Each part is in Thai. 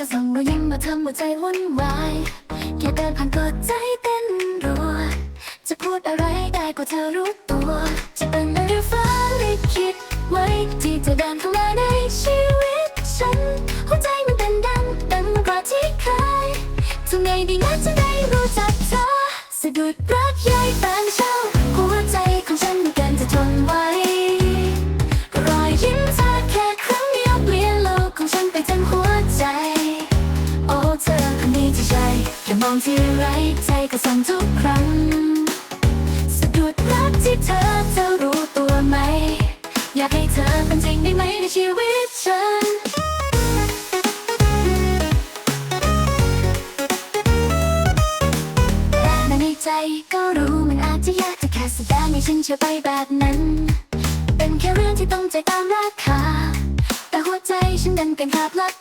จะส่งรอยยิ้มมาทำหัวใจวุ่นวายแค่เดินผ่านก็ใจเต้นรัว จะพูดอะไรได้ก็เธอรู้ตัว จะเป็นอะไรฟ้าลิขิตไว้ที่จะเดินเข้ามาในชีวิตฉัน หัวใจมันเป็นดังดังกว่าที่เคยทำไงดีนะจะได้รู้จักเธอสะดุดรักใหญ่แฟนเช่ องที่ไรใจก็สั่นทุกครั้งสะดุดรักที่เธอเธอรู้ตัวไหม อยากให้เธอเป็นจริงได้ไหมในชีวิตฉันแต่ในใจก็รู้มันอาจจะยากจะแค่แสดงให้ฉันเชื่อไปแบบนั้น เป็นแค่เรื่องที่ต้องใจตามราคาแต่หัวใจฉันดันเป็นภาพละค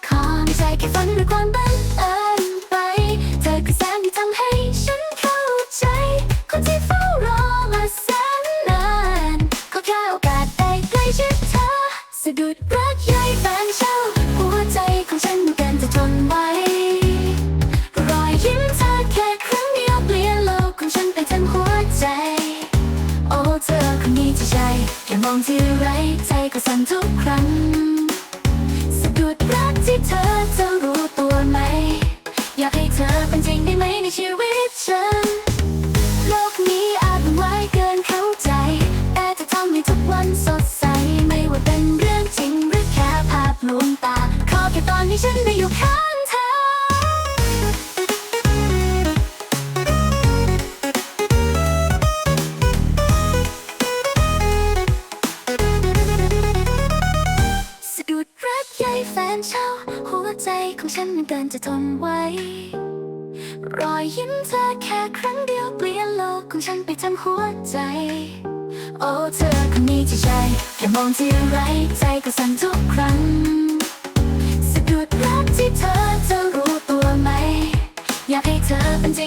ดุดรักใหญ่แฟนเช่าหัวใจของฉันมันเกินจะทนไหวรอยยิ้มเธอแค่ครั้งเดียวเปลี่ยนโลกของฉันไปทั้งหัวใจ โอ้เธอคนนี้ที่ใช่แค่มองที่ไรใจก็สั่นทุกครั้งสะดุดรักที่เธอจะรู้ตัวไหม อยากให้เธอเป็นจริงได้ไหมในชีวิตฉัน ที่ฉันได้อยู่ข้างเธอ สะดุดรักใหญ่แฟนเช่า หัวใจของฉันมันเกินจะทนไหวรอยยิ้มเธอแค่ครั้งเดียวเปลี่ยนโลกของฉันไปทั้งหัวใจโอ้เธอคนนี้ที่ใช่แค่มองที่ไร ใจก็สั่นทุกครั้ง ดรักที่เธอจะรู้ตัวไหม อยากให้เธอเป็นจริง